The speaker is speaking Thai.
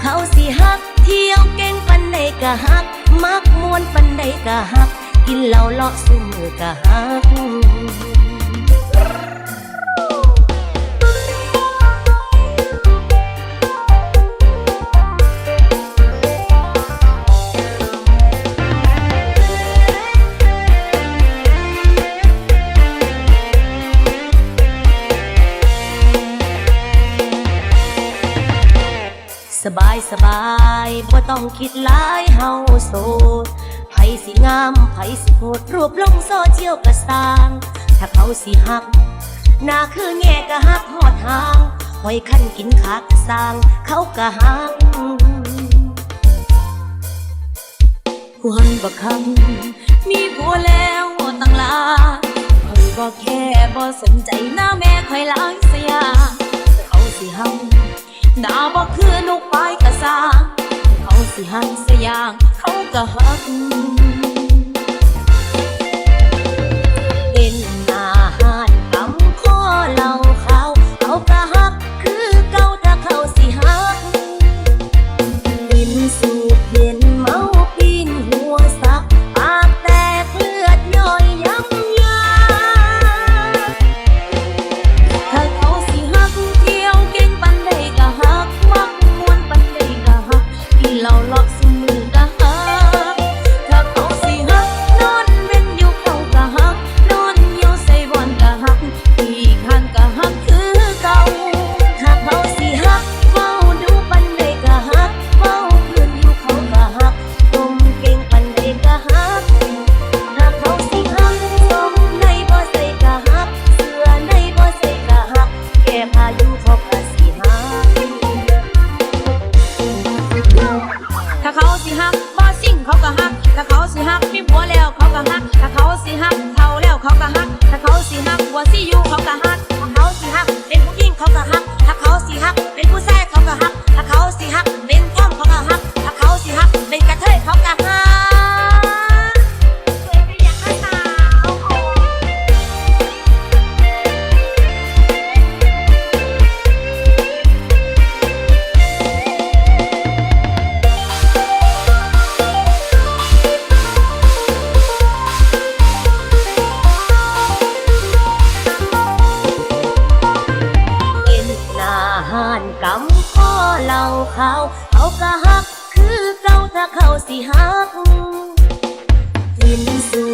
เขาสิฮัก เที่ยวเก่งปันใดกะฮัก มักมวนปันใดกะฮัก กินเหล้าเลาะสุ่มือกะฮัก บายสบายบ่ต้องคิดหลายเฮาโสดไผสิงามไผสิโหดรูปลงโซเชียลกระสร้าง ถ้าเขาสิหักหน้าคือแง่กะหักหอดทางหอยคันกินขากะสร้าง เขากะหักควรบักคำมีผัวแล้วตั้งลาคอยบอกแค่บ่สนใจหน้าแม่คอยหล้างเสียเขาสิหัก หน้าบ่คือนกปลายกะสางเขาสิหันสยาง เขาก็หัก ว่าสิอยู่เขาก็ฮักาเขาเขาก็หัก คือเก่าถ้าเขาสิฮักกินสู